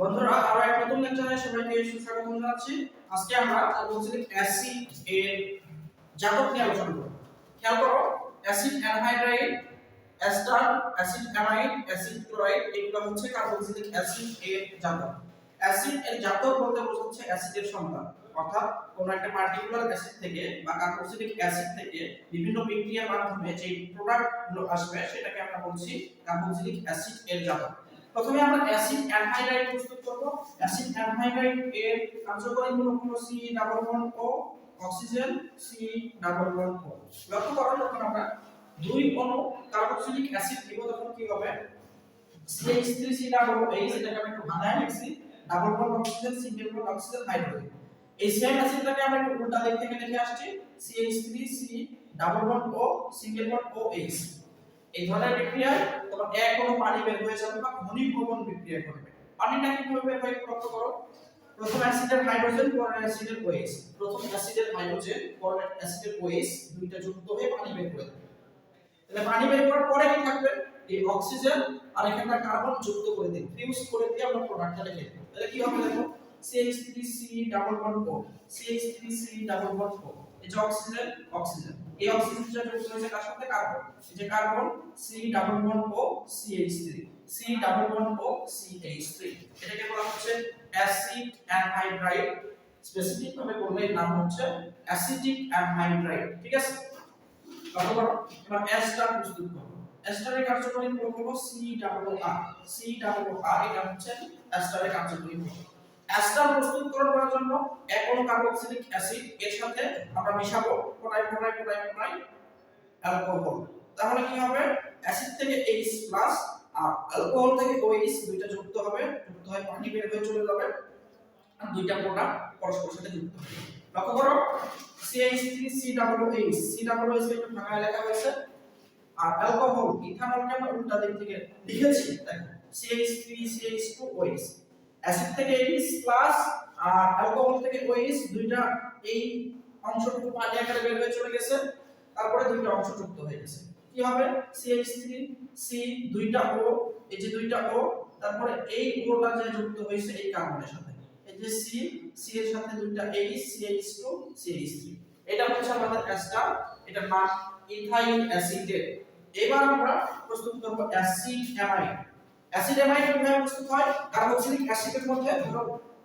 বন্ধুরা, আরও এক নতুন লেকচারে সবাইকে সুস্বাগত জানাচ্ছি। আজকে আমরা কার্বক্সিলিক অ্যাসিড এর জাতক নিয়ে আলোচনা করব। খেয়াল করো acid anhydride ester acid amide acid chloride এগুলো হচ্ছে কার্বক্সিলিক অ্যাসিড এর জাতক। অ্যাসিড এর জাতক বলতে বোঝাচ্ছে অ্যাসিডের সন্তান। অর্থাৎ কোনো একটা পার্টিকুলার অ্যাসিড থেকে বা কার্বক্সিলিক অ্যাসিড থেকে বিভিন্ন বিক্রিয়ার মাধ্যমে যে প্রোডাক্টগুলো আসবে, সেটাকে আমরা বলছি কার্বক্সিলিক অ্যাসিড এর জাতক। প্রথমে আমরা অ্যাসিড অ্যানহাইড্রাইড প্রস্তুত করব। অ্যাসিড অ্যানহাইড্রাইড এর কার্যকরী মূলক হলো C double bond O oxygen C double bond O লক্ষ্য করো যখন আমরা দুই অণু কার্বক্সিলিক অ্যাসিড নিব, তখন কি হবে? CH3C ডাবল এইচ এটাকে আমি একটু বানায় লিখছি double bond oxygen single bond oxygen hydrogen এই সেম অ্যাসিডটাকে আমরা একটু উল্টা দিক থেকে লিখে আসছি। CH3C double bond O single bond OH এই ধরনের বিক্রিয়ায় তোমার এক কোনো পানি বের হয়ে যাবে বা ঘনীভবন বিক্রিয়া করবে। পানিটা কীভাবে বের হয় লক্ষ্য করো। প্রথম অ্যাসিডের হাইড্রোজেন পরের অ্যাসিডের OH প্রথম অ্যাসিডের হাইড্রোজেন পরের অ্যাসিডের OH দুইটা যুক্ত হয়ে পানি বের করে তাহলে পানি বের করার পরে কি থাকবে? এই অক্সিজেন আর এখানকার কার্বন যুক্ত করে দিই ফিউজ করে দিয়ে আমরা প্রোডাক্টটা লিখে তাহলে কি হবে দেখো? CH3C double bond O CH3C double bond এই যে অক্সিজেন অক্সিজেন এই অক্সিজেনটা যুক্ত হয়েছে কার সাথে? কার্বন এই যে carbon C double bond O CH3 C double bond O CH3 এটাকে বলা হচ্ছে অ্যাসিড অ্যানহাইড্রাইড স্পেসিফিক ভাবে বললে এর নাম হচ্ছে অ্যাসিডিক অ্যানহাইড্রাইড ঠিক আছে? লক্ষ্য করো, এবার অ্যাস্টার প্রস্তুত করো। অ্যাস্টারের কার্যকরী মূলক হলো C double R C double R এটা হচ্ছে অ্যাস্টারের কার্যকরী মূলক অ্যাস্টার প্রস্তুত করার জন্য এক অনু কার্বক্সিলিক অ্যাসিড এর সাথে আমরা মিশাবো, ফোটাই ফোটাই ফোটাই ফোটাই অ্যালকোহল তাহলে কি হবে? অ্যাসিড থেকে H প্লাস আর অ্যালকোহল থেকে OH দুইটা যুক্ত হবে, যুক্ত হয়ে পানি বের হয়ে চলে যাবে। আর দুইটা প্রোডাক্ট পরস্পরের সাথে যুক্ত হবে। লক্ষ্য করো CH3C double H, C double H একটু ভাঙায় লেখা হয়েছে। আর অ্যালকোহল ইথানলকে আমরা উল্টা দিক থেকে লিখেছি, দেখো CH3 CH2 OH অ্যাসিড থেকে H প্লাস আর অ্যালকোহল থেকে OH দুইটা এই অংশটুকু পানি আকারে বের হয়ে চলে গেছে। তারপরে দুইটা অংশ যুক্ত হয়ে গেছে। কি হবে? CH3 C দুইটা O, এই যে দুইটা O, তারপরে এই ওটা যে যুক্ত হয়েছে এই কার্বনের সাথে। এই যে C C এর সাথে দুইটা H CH2 CH3 এটা হচ্ছে আমাদের অ্যাস্টার এটার নাম ইথাইল অ্যাসিডেট এবার আমরা প্রস্তুত করব অ্যাসিড অ্যামাইড অ্যাসিড অ্যামাইড কীভাবে প্রস্তুত হয় কার্বক্সিলিক অ্যাসিডের মধ্যে, ধরো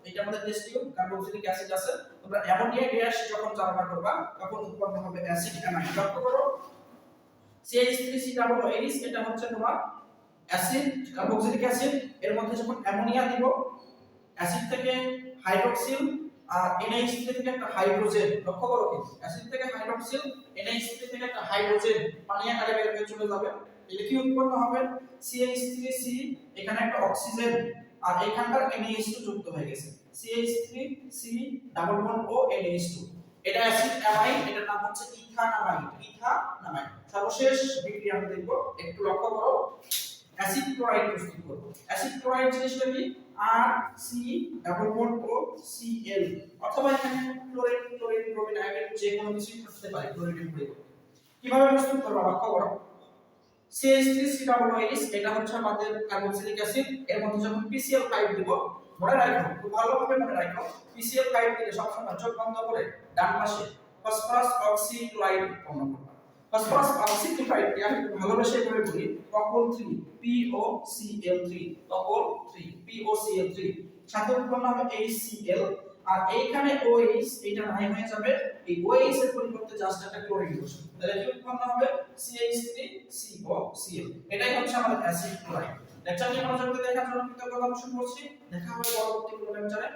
এটা আমাদের টেস্টিও কার্বক্সিলিক অ্যাসিড আছে, তোমরা অ্যামোনিয়া গ্যাস যখন চালনা করবা, তখন উৎপন্ন হবে অ্যাসিড অ্যামাইড লক্ষ্য করো CH3C ডাবল এইচ এটা হচ্ছে তোমার অ্যাসিড কার্বক্সিলিক অ্যাসিড এর মধ্যে যখন অ্যামোনিয়া দিব অ্যাসিড থেকে হাইড্রোক্সিল আর NH3 থেকে একটা হাইড্রোজেন লক্ষ্য করো কি? অ্যাসিড থেকে হাইড্রোক্সিল NH3 থেকে একটা হাইড্রোজেন পানি আকারে বের হয়ে চলে যাবে। তাহলে কি উৎপন্ন হবে? CH3C এখানে একটা অক্সিজেন আর এখানকার NH2 যুক্ত হয়ে গেছে। CH3C ডাবল বন্ড ও NH2 এটা অ্যাসিড অ্যামাইড এটার নাম হচ্ছে ইথানামাইড ইথানামাইড সর্বশেষ বিক্রিয়া আমরা দেখব, একটু লক্ষ্য করো। অ্যাসিড ক্লোরাইড প্রস্তুত করব। অ্যাসিড ক্লোরাইড জিনিসটা কি? R C double bond O CL অথবা এখানে ক্লোরিন ক্লোরিন ব্রোমিন আয়োডিন যে কোনো কিছু থাকতে পারে ক্লোরিনের পরিবর্তে। কীভাবে প্রস্তুত করব? লক্ষ্য করো। CH3C ডাবল OH এটা হচ্ছে আমাদের কার্বক্সিলিক অ্যাসিড এর মধ্যে যখন PCl5 দিব, মনে রাখো, খুব ভালোভাবে মনে রাখো PCl5 দিলে সবসময় চোখ বন্ধ করে ডান পাশে ফসফরাস অক্সিক্লোরাইড উৎপন্ন করবে। ফসফরাস অক্সিক্লোরাইডকে আমি ভালোবেসে করে বলি টপল 3 POCl3 টপল 3 POCl3 সাথে উৎপন্ন হবে HCl আর এইখানে OH এটা নাই হয়ে যাবে। এই OH এর পরিবর্তে জাস্ট একটা ক্লোরিন বসবে তাহলে কি উৎপন্ন হবে? CH3COCl এটাই হচ্ছে আমাদের অ্যাসিড ক্লোরাইড লেকচারটি মনোযোগ দিয়ে দেখার জন্য কৃতজ্ঞতা পোষণ করছি। দেখা হবে পরবর্তী কোনো লেকচারে